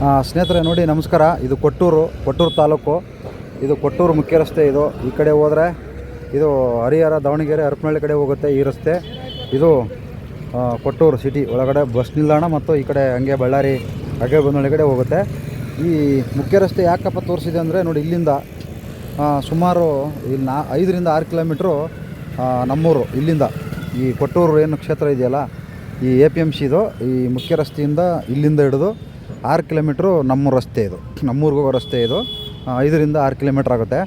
ಸ್ನೇಹಿತರೆ ನೋಡಿ, ನಮಸ್ಕಾರ. ಇದು ಕೊಟ್ಟೂರು ಕೊಟ್ಟೂರು ತಾಲೂಕು. ಇದು ಕೊಟ್ಟೂರು ಮುಖ್ಯ ರಸ್ತೆ ಇದು. ಈ ಕಡೆ ಹೋದರೆ ಇದು ಹರಿಹರ, ದಾವಣಗೆರೆ ಹರಪನಹಳ್ಳಿ ಕಡೆ ಹೋಗುತ್ತೆ ಈ ರಸ್ತೆ. ಇದು ಕೊಟ್ಟೂರು ಸಿಟಿ. ಒಳಗಡೆ ಬಸ್ ನಿಲ್ದಾಣ ಮತ್ತು ಈ ಕಡೆ ಹಂಗೆ ಬಳ್ಳಾರಿ ಹಾಗೆ ಬಂದಳ್ಳಿ ಕಡೆ ಹೋಗುತ್ತೆ. ಈ ಮುಖ್ಯ ರಸ್ತೆ ಯಾಕಪ್ಪ ತೋರಿಸಿದೆ ಅಂದರೆ ನೋಡಿ, ಇಲ್ಲಿಂದ ಸುಮಾರು ಇಲ್ಲಿ ನಾ, ಐದರಿಂದ ಆರು ಕಿಲೋಮೀಟ್ರು ನಮ್ಮೂರು, ಇಲ್ಲಿಂದ. ಈ ಕೊಟ್ಟೂರು ಏನು ಕ್ಷೇತ್ರ ಇದೆಯಲ್ಲ, ಈ ಎ ಪಿ ಎಂ ಸಿದು ಈ ಮುಖ್ಯ ರಸ್ತೆಯಿಂದ ಇಲ್ಲಿಂದ ಹಿಡಿದು ಆರು ಕಿಲೋಮೀಟ್ರು ನಮ್ಮೂರು ರಸ್ತೆ ಇದು. ನಮ್ಮೂರಿಗೆ ಹೋಗೋ ರಸ್ತೆ ಇದು. ಐದರಿಂದ ಆರು ಕಿಲೋಮೀಟ್ರ್ ಆಗುತ್ತೆ.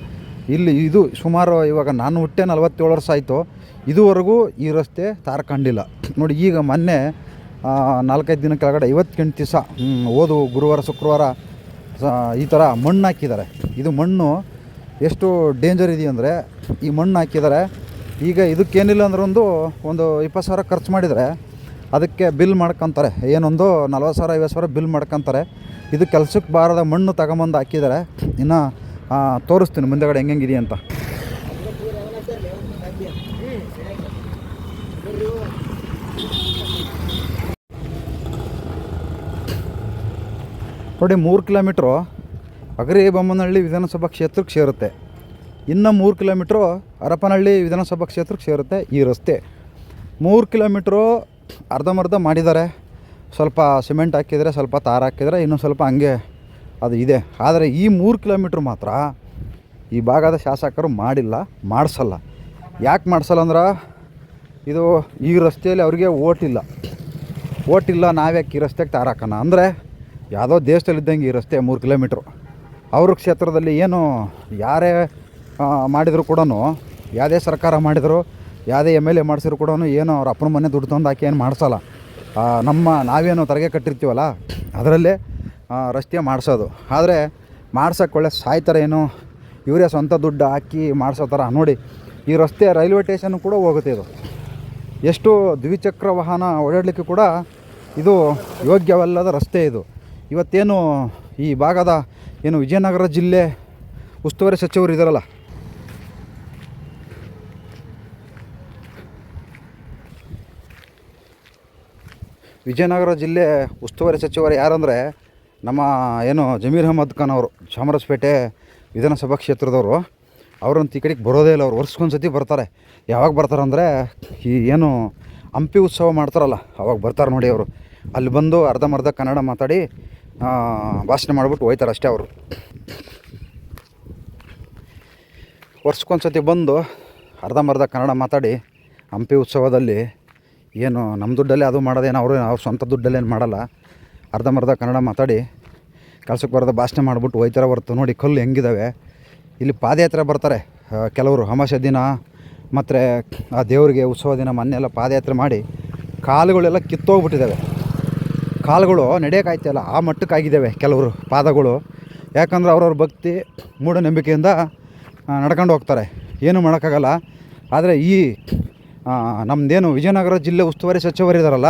ಇಲ್ಲಿ ಇದು ಸುಮಾರು ಇವಾಗ ನಾನು ಹುಟ್ಟೆ ನಲವತ್ತೇಳು ವರ್ಷ ಆಯಿತು. ಇದುವರೆಗೂ ಈ ರಸ್ತೆ ತಾರ್ಕೊಂಡಿಲ್ಲ. ನೋಡಿ, ಈಗ ಮೊನ್ನೆ ನಾಲ್ಕೈದು ದಿನ ಕೆಳಗಡೆ ಐವತ್ತೆಂಟು ದಿವಸ ಓದು ಗುರುವಾರ, ಶುಕ್ರವಾರ ಈ ಥರ ಮಣ್ಣು ಹಾಕಿದ್ದಾರೆ. ಇದು ಮಣ್ಣು ಎಷ್ಟು ಡೇಂಜರ್ ಇದೆಯಂದರೆ ಈ ಮಣ್ಣು ಹಾಕಿದ್ದಾರೆ. ಈಗ ಇದಕ್ಕೇನಿಲ್ಲ ಅಂದ್ರೆ ಒಂದು ಒಂದು ಇಪ್ಪತ್ತು ಸಾವಿರ ಖರ್ಚು ಮಾಡಿದರೆ ಅದಕ್ಕೆ ಬಿಲ್ ಮಾಡ್ಕೊತಾರೆ. ಏನೊಂದು ನಲ್ವತ್ತು ಸಾವಿರ, ಐವತ್ತು ಸಾವಿರ ಬಿಲ್ ಮಾಡ್ಕೊತಾರೆ. ಇದು ಕೆಲ್ಸಕ್ಕೆ ಬಾರದ ಮಣ್ಣು ತಗೊಂಬಂದು ಹಾಕಿದ್ದಾರೆ ಇನ್ನು ತೋರಿಸ್ತೀನಿ ಮುಂದೆಗಡೆ ಹೆಂಗೆಂಗಿದೆ ಅಂತ. ನೋಡಿ, ಮೂರು ಕಿಲೋಮೀಟ್ರು ಅಗರಿ ಬೊಮ್ಮನಹಳ್ಳಿ ವಿಧಾನಸಭಾ ಕ್ಷೇತ್ರಕ್ಕೆ ಸೇರುತ್ತೆ. ಇನ್ನು ಮೂರು ಕಿಲೋಮೀಟ್ರು ಹರಪನಹಳ್ಳಿ ವಿಧಾನಸಭಾ ಕ್ಷೇತ್ರಕ್ಕೆ ಸೇರುತ್ತೆ ಈ ರಸ್ತೆ. ಮೂರು ಕಿಲೋಮೀಟ್ರು ಅರ್ಧಂಬರ್ಧ ಮಾಡಿದ್ದಾರೆ. ಸ್ವಲ್ಪ ಸಿಮೆಂಟ್ ಹಾಕಿದರೆ ಸ್ವಲ್ಪ ತಾರ ಹಾಕಿದರೆ ಇನ್ನೂ ಸ್ವಲ್ಪ ಹಂಗೆ ಅದು ಇದೆ. ಆದರೆ ಈ ಮೂರು ಕಿಲೋಮೀಟ್ರ್ ಮಾತ್ರ ಈ ಭಾಗದ ಶಾಸಕರು ಮಾಡಿಲ್ಲ, ಮಾಡಿಸಲ್ಲ. ಯಾಕೆ ಮಾಡಿಸಲ್ಲ ಅಂದ್ರೆ ಇದು ಈ ರಸ್ತೆಯಲ್ಲಿ ಅವ್ರಿಗೆ ಓಟಿಲ್ಲ ಓಟಿಲ್ಲ ನಾವ್ಯಾಕೆ ಈ ರಸ್ತೆಗೆ ತಾರ ಹಾಕೋಣ? ಅಂದರೆ ಯಾವುದೋ ದೇಶದಲ್ಲಿದ್ದಂಗೆ ಈ ರಸ್ತೆ ಮೂರು ಕಿಲೋಮೀಟ್ರು. ಅವ್ರ ಕ್ಷೇತ್ರದಲ್ಲಿ ಏನು ಯಾರೇ ಮಾಡಿದ್ರು ಕೂಡ ಯಾವುದೇ ಸರ್ಕಾರ ಮಾಡಿದ್ರು ಯಾವುದೇ ಎಂ ಎಲ್ ಎ ಮಾಡಿಸಿದ್ರು ಕೂಡ ಏನು ಅವ್ರ ಅಪ್ಪನ ಮನೆ ದುಡ್ಡು ತಂದು ಹಾಕಿ ಏನು ಮಾಡಿಸಲ್ಲ. ನಮ್ಮ ನಾವೇನು ತರಗೆ ಕಟ್ಟಿರ್ತೀವಲ್ಲ, ಅದರಲ್ಲೇ ರಸ್ತೆ ಮಾಡಿಸೋದು. ಆದರೆ ಮಾಡ್ಸೋಕ್ಕೆ ಒಳ್ಳೆ ಸಾಯ್ತಾರೆ ಏನು, ಇವರೇ ಸ್ವಂತ ದುಡ್ಡು ಹಾಕಿ ಮಾಡಿಸೋ ಥರ. ನೋಡಿ, ಈ ರಸ್ತೆ ರೈಲ್ವೆ ಸ್ಟೇಷನ್ ಕೂಡ ಹೋಗುತ್ತೆ ಇದು. ಎಷ್ಟು ದ್ವಿಚಕ್ರ ವಾಹನ ಓಡಾಡಲಿಕ್ಕೆ ಕೂಡ ಇದು ಯೋಗ್ಯವಲ್ಲದ ರಸ್ತೆ ಇದು. ಇವತ್ತೇನು ಈ ಭಾಗದ ಏನು ವಿಜಯನಗರ ಜಿಲ್ಲೆ ಉಸ್ತುವಾರಿ ಸಚಿವರು ಇದ್ದಾರಲ್ಲ ವಿಜಯನಗರ ಜಿಲ್ಲೆ ಉಸ್ತುವಾರಿ ಸಚಿವರು ಯಾರಂದರೆ ನಮ್ಮ ಏನು ಜಮೀರ್ ಅಹಮದ್ ಖಾನ್ ಅವರು, ಚಾಮರಾಜಪೇಟೆ ವಿಧಾನಸಭಾ ಕ್ಷೇತ್ರದವರು ಅವರಂತ ಈ ಕಡೆಗೆ ಬರೋದೇ ಇಲ್ಲ, ಅವ್ರು ವರ್ಷಕ್ಕೊಂದು ಸತಿ ಬರ್ತಾರೆ. ಯಾವಾಗ ಬರ್ತಾರೆ ಅಂದರೆ ಈ ಏನು ಹಂಪಿ ಉತ್ಸವ ಮಾಡ್ತಾರಲ್ಲ, ಅವಾಗ ಬರ್ತಾರೆ ನೋಡಿ ಅವರು. ಅಲ್ಲಿ ಬಂದು ಅರ್ಧಂಬರ್ಧ ಕನ್ನಡ ಮಾತಾಡಿ ಭಾಷಣ ಮಾಡಿಬಿಟ್ಟು ಹೋಯ್ತಾರೆ ಅಷ್ಟೇ ಅವರು. ವರ್ಷಕ್ಕೊಂದು ಸತಿ ಬಂದು ಅರ್ಧಂಬರ್ಧ ಕನ್ನಡ ಮಾತಾಡಿ, ಹಂಪಿ ಉತ್ಸವದಲ್ಲಿ ಏನು ನಮ್ಮ ದುಡ್ಡಲ್ಲೇ ಅದು ಮಾಡೋದೇನು, ಅವರು ಅವ್ರ ಸ್ವಂತ ದುಡ್ಡಲ್ಲೇನು ಮಾಡಲ್ಲ. ಅರ್ಧಂಬರ್ಧ ಕನ್ನಡ ಮಾತಾಡಿ, ಕೆಲಸಕ್ಕೆ ಬರೋದು ಭಾಷಣ ಮಾಡಿಬಿಟ್ಟು ಹೋಯ್ತಾರೆ ಬರ್ತು ನೋಡಿ, ಕಲ್ಲು ಹೆಂಗಿದ್ದಾವೆ ಇಲ್ಲಿ ಪಾದಯಾತ್ರೆ ಬರ್ತಾರೆ. ಕೆಲವರು ಅಮಾವಾಸ್ಯೆ ದಿನ, ಮತ್ತು ಆ ದೇವರಿಗೆ ಉತ್ಸವ ದಿನ ಮೊನ್ನೆಲ್ಲ ಪಾದಯಾತ್ರೆ ಮಾಡಿ, ಕಾಲುಗಳೆಲ್ಲ ಕಿತ್ತೋಗ್ಬಿಟ್ಟಿದ್ದಾವೆ ಕಾಲುಗಳು ನಡೆಯೋಕ್ಕಾಯ್ತಲ್ಲ ಆ ಮಟ್ಟಕ್ಕಾಗಿದ್ದಾವೆ ಕೆಲವರು ಪಾದಗಳು. ಯಾಕಂದ್ರೆ ಅವ್ರವ್ರ ಭಕ್ತಿ ಮೂಢನಂಬಿಕೆಯಿಂದ ನಡ್ಕೊಂಡು ಹೋಗ್ತಾರೆ. ಏನು ಮಾಡೋಕ್ಕಾಗಲ್ಲ. ಆದರೆ ಈ ನಮ್ಮದೇನು ವಿಜಯನಗರ ಜಿಲ್ಲೆ ಉಸ್ತುವಾರಿ ಸಚಿವರಿದ್ದಾರಲ್ಲ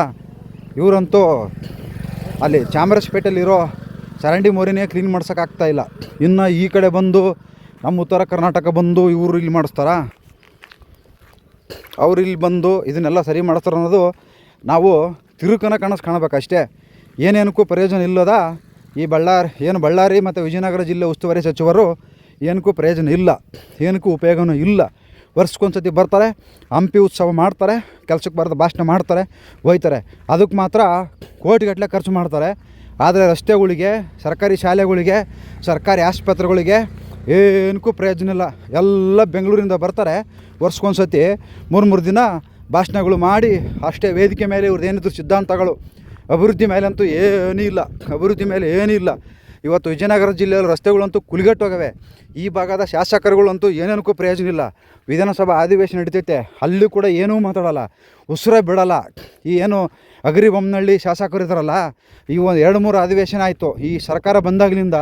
ಇವರಂತೂ ಅಲ್ಲಿ ಚಾಮರಾಜಪೇಟೆಯಲ್ಲಿರೋ ಚರಂಡಿ ಮೋರಿನೇ ಕ್ಲೀನ್ ಮಾಡ್ಸೋಕ್ಕಾಗ್ತಾ ಇಲ್ಲ. ಇನ್ನು ಈ ಕಡೆ ಬಂದು, ನಮ್ಮ ಉತ್ತರ ಕರ್ನಾಟಕ ಬಂದು ಇವರು ಇಲ್ಲಿ ಮಾಡಿಸ್ತಾರಾ. ಅವ್ರು ಇಲ್ಲಿ ಬಂದು ಇದನ್ನೆಲ್ಲ ಸರಿ ಮಾಡಿಸ್ತಾರೆ ಅನ್ನೋದು ನಾವು ತಿರುಕನ ಕನಸು ಕಾಣಬೇಕಷ್ಟೇ. ಏನೇನಕ್ಕೂ ಪ್ರಯೋಜನ ಇಲ್ಲದ ಈ ಬಳ್ಳಾರಿ, ಏನು ಬಳ್ಳಾರಿ ಮತ್ತು ವಿಜಯನಗರ ಜಿಲ್ಲೆ ಉಸ್ತುವಾರಿ ಸಚಿವರು, ಏನಕ್ಕೂ ಪ್ರಯೋಜನ ಇಲ್ಲ. ಏನಕ್ಕೂ ಉಪಯೋಗನೂ ಇಲ್ಲ. ವರ್ಷಕ್ಕೊಂದು ಸತಿ ಬರ್ತಾರೆ, ಹಂಪಿ ಉತ್ಸವ ಮಾಡ್ತಾರೆ, ಕೆಲಸಕ್ಕೆ ಬರೆದು ಭಾಷಣ ಮಾಡ್ತಾರೆ ಹೋಯ್ತಾರೆ ಅದಕ್ಕೆ ಮಾತ್ರ ಕೋಟಿಗಟ್ಟಲೆ ಖರ್ಚು ಮಾಡ್ತಾರೆ. ಆದರೆ ರಸ್ತೆಗಳಿಗೆ, ಸರ್ಕಾರಿ ಶಾಲೆಗಳಿಗೆ, ಸರ್ಕಾರಿ ಆಸ್ಪತ್ರೆಗಳಿಗೆ ಏನಕ್ಕೂ ಪ್ರಯೋಜನ ಇಲ್ಲ. ಎಲ್ಲ ಬೆಂಗಳೂರಿಂದ ಬರ್ತಾರೆ ವರ್ಷಕ್ಕೊಂದು ಸತಿ ಮೂರು ಮೂರು ದಿನ ಭಾಷಣಗಳು ಮಾಡಿ, ಅಷ್ಟೇ ವೇದಿಕೆ ಮೇಲೆ ಇವ್ರದ್ದು ಏನಿದ್ರು ಸಿದ್ಧಾಂತಗಳು. ಅಭಿವೃದ್ಧಿ ಮೇಲೆ ಅಂತೂ ಏನೂ ಇಲ್ಲ. ಅಭಿವೃದ್ಧಿ ಮೇಲೆ ಏನೂ ಇಲ್ಲ. ಇವತ್ತು ವಿಜಯನಗರ ಜಿಲ್ಲೆಯಲ್ಲಿ ರಸ್ತೆಗಳಂತೂ ಕುಲಿಗಟ್ಟೋಗವೆ ಈ ಭಾಗದ ಶಾಸಕರುಗಳಂತೂ ಏನೇನಕ್ಕೂ ಪ್ರಯೋಜನ ಇಲ್ಲ ವಿಧಾನಸಭಾ ಅಧಿವೇಶನ ನಡೀತೈತೆ. ಅಲ್ಲಿ ಕೂಡ ಏನೂ ಮಾತಾಡಲ್ಲ. ಉಸಿರೇ ಬಿಡಲ್ಲ. ಈ ಏನು ಅಗರಿ ಬೊಮ್ಮನಹಳ್ಳಿ ಶಾಸಕರು ಇದ್ದಾರಲ್ಲ, ಈ ಒಂದು ಎರಡು ಮೂರು ಅಧಿವೇಶನ ಆಯಿತು. ಈ ಸರ್ಕಾರ ಬಂದಾಗಲಿಂದ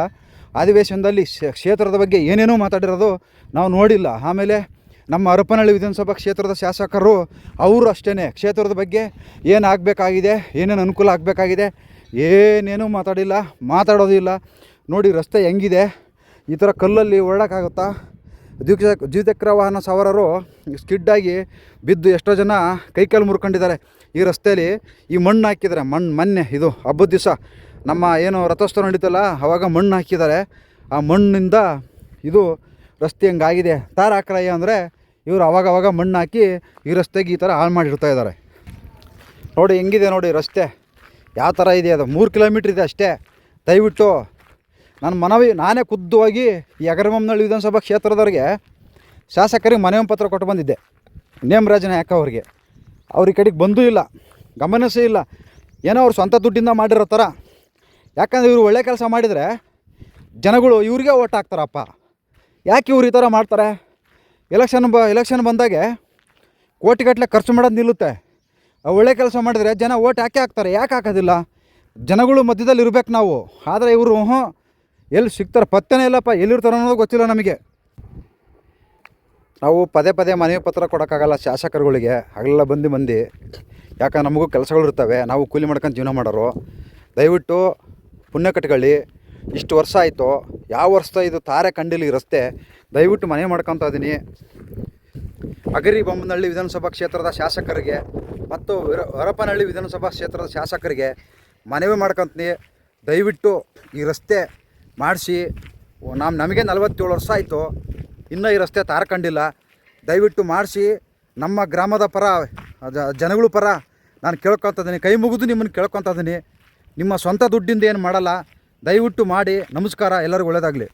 ಅಧಿವೇಶನದಲ್ಲಿ ಕ್ಷೇ- ಕ್ಷೇತ್ರದ ಬಗ್ಗೆ ಏನೇನೂ ಮಾತಾಡಿರೋದು ನಾವು ನೋಡಿಲ್ಲ. ಆಮೇಲೆ ನಮ್ಮ ಹರಪನಹಳ್ಳಿ ವಿಧಾನಸಭಾ ಕ್ಷೇತ್ರದ ಶಾಸಕರು ಅವರು ಅಷ್ಟೇ ಕ್ಷೇತ್ರದ ಬಗ್ಗೆ ಏನು ಆಗಬೇಕಾಗಿದೆ ಏನೇನು ಅನುಕೂಲ ಆಗಬೇಕಾಗಿದೆ ಏನೇನೂ ಮಾತಾಡಿಲ್ಲ, ಮಾತಾಡೋದಿಲ್ಲ. ನೋಡಿ ರಸ್ತೆ ಹೆಂಗಿದೆ? ಈ ಥರ ಕಲ್ಲಲ್ಲಿ ಓಡೋಕ್ಕಾಗುತ್ತಾ ದ್ವಿಚಕ್ ದ್ವಿಚಕ್ರ ವಾಹನ ಸವಾರರು ಸ್ಕಿಡ್ಡಾಗಿ ಬಿದ್ದು ಎಷ್ಟೋ ಜನ ಕೈಕಾಲು ಮುರ್ಕೊಂಡಿದ್ದಾರೆ. ಈ ರಸ್ತೆಯಲ್ಲಿ ಈ ಮಣ್ಣು ಹಾಕಿದ್ದಾರೆ. ಮಣ್ಣು ಮೊನ್ನೆ ಇದು ಹಬ್ಬದ ದಿವಸ. ನಮ್ಮ ಏನು ರಥೋತ್ಸವ ನಡೀತಲ್ಲ ಆವಾಗ ಮಣ್ಣು ಹಾಕಿದ್ದಾರೆ. ಆ ಮಣ್ಣಿಂದ ಇದು ರಸ್ತೆ ಹಂಗಾಗಿದೆ. ತಾರ ಹಾಕ್ರಯ್ಯ ಅಂದರೆ ಇವರು ಅವಾಗ ಅವಾಗ ಮಣ್ಣು ಹಾಕಿ ಈ ರಸ್ತೆಗೆ ಈ ಥರ ಹಾಳು ಮಾಡಿರ್ತಾ ಇದ್ದಾರೆ. ನೋಡಿ ಹೆಂಗಿದೆ ನೋಡಿ ರಸ್ತೆ. ಯಾವ ಥರ ಇದೆ ಅದು? ಮೂರು ಕಿಲೋಮೀಟ್ರ್ ಇದೆ ಅಷ್ಟೇ. ದಯವಿಟ್ಟು ನನ್ನ ಮನವಿ, ನಾನೇ ಖುದ್ದುವಾಗಿ ಈ ಅಗರಮಮ್ನಳ್ಳಿ ವಿಧಾನಸಭಾ ಕ್ಷೇತ್ರದವ್ರಿಗೆ ಶಾಸಕರಿಗೆ ಮನವಿ ಪತ್ರ ಕೊಟ್ಟು ಬಂದಿದ್ದೆ. ನೇಮರಾಜ ನಾಯಕ ಅವ್ರಿಗೆ. ಅವ್ರ ಈ ಕಡೆಗೆ ಬಂದೂ ಇಲ್ಲ, ಗಮನಿಸೇ ಇಲ್ಲ. ಏನೋ ಅವ್ರು ಸ್ವಂತ ದುಡ್ಡಿಂದ ಮಾಡಿರೋ ಥರ. ಯಾಕಂದರೆ ಇವರು ಒಳ್ಳೆ ಕೆಲಸ ಮಾಡಿದರೆ ಜನಗಳು ಇವ್ರಿಗೆ ಓಟ್ ಹಾಕ್ತಾರಪ್ಪ. ಯಾಕೆ ಇವ್ರು ಈ ಥರ ಮಾಡ್ತಾರೆ? ಎಲೆಕ್ಷನ್ ಬ, ಎಲೆಕ್ಷನ್ ಬಂದಾಗೆ ಕೋಟಿಗಟ್ಟಲೆ ಖರ್ಚು ಮಾಡೋದು ನಿಲ್ಲುತ್ತೆ. ಒಳ್ಳೆ ಕೆಲಸ ಮಾಡಿದರೆ ಜನ ಓಟ್ ಯಾಕೆ ಹಾಕ್ತಾರೆ? ಯಾಕೆ ಹಾಕೋದಿಲ್ಲ? ಜನಗಳು ಮಧ್ಯದಲ್ಲಿ ಇರ್ಬೇಕು ನಾವು. ಆದರೆ ಇವರು ಹ್ಞೂ ಎಲ್ಲಿ ಸಿಗ್ತಾರೆ? ಪತ್ತೆನೇ ಇಲ್ಲಪ್ಪ. ಎಲ್ಲಿರ್ತಾರೆ ಅನ್ನೋದು ಗೊತ್ತಿಲ್ಲ ನಮಗೆ. ನಾವು ಪದೇ ಪದೇ ಮನವಿ ಪತ್ರ ಕೊಡೋಕ್ಕಾಗಲ್ಲ ಶಾಸಕರುಗಳಿಗೆ. ಹಗಲೆಲ್ಲ ಬಂದು ಮಂದಿ. ಯಾಕಂದ್ರೆ ನಮಗೂ ಕೆಲಸಗಳು ಇರ್ತವೆ. ನಾವು ಕೂಲಿ ಮಾಡ್ಕೊಂಡು ಜೀವನ ಮಾಡೋರು. ದಯವಿಟ್ಟು ಪುಣ್ಯ ಕಟ್ಕೊಳ್ಳಿ. ಇಷ್ಟು ವರ್ಷ ಆಯಿತು. ಯಾವ ವರ್ಷ ಇದು ತಾರೆ ಕಂಡಿಲ್ಲ ರಸ್ತೆ. ದಯವಿಟ್ಟು ಮನೆ ಮಾಡ್ಕೊತ ಇದ್ದೀನಿ. ಅಗರಿ ಬೊಮ್ಮನಹಳ್ಳಿ ವಿಧಾನಸಭಾ ಕ್ಷೇತ್ರದ ಶಾಸಕರಿಗೆ ಮತ್ತು ಹೊರಪನಹಳ್ಳಿ ವಿಧಾನಸಭಾ ಕ್ಷೇತ್ರದ ಶಾಸಕರಿಗೆ ಮನವಿ ಮಾಡ್ಕೊತೀನಿ. ದಯವಿಟ್ಟು ಈ ರಸ್ತೆ ಮಾಡಿಸಿ. ನಮ್ಮ ನಮಗೆ ನಲವತ್ತೇಳು ವರ್ಷ ಆಯಿತು. ಇನ್ನೂ ಈ ರಸ್ತೆ ತಾರ್ಕೊಂಡಿಲ್ಲ. ದಯವಿಟ್ಟು ಮಾಡಿಸಿ. ನಮ್ಮ ಗ್ರಾಮದ ಪರ ಜನಗಳ ಪರ ನಾನು ಕೇಳ್ಕೊತಿದ್ದೀನಿ ಕೈ ಮುಗಿದು ನಿಮ್ಮನ್ನು ಕೇಳ್ಕೊತಿದ್ದೀನಿ ನಿಮ್ಮ ಸ್ವಂತ ದುಡ್ಡಿಂದ ಏನು ಮಾಡಲ್ಲ. ದಯವಿಟ್ಟು ಮಾಡಿ. ನಮಸ್ಕಾರ. ಎಲ್ಲರಿಗೂ ಒಳ್ಳೆಯದಾಗಲಿ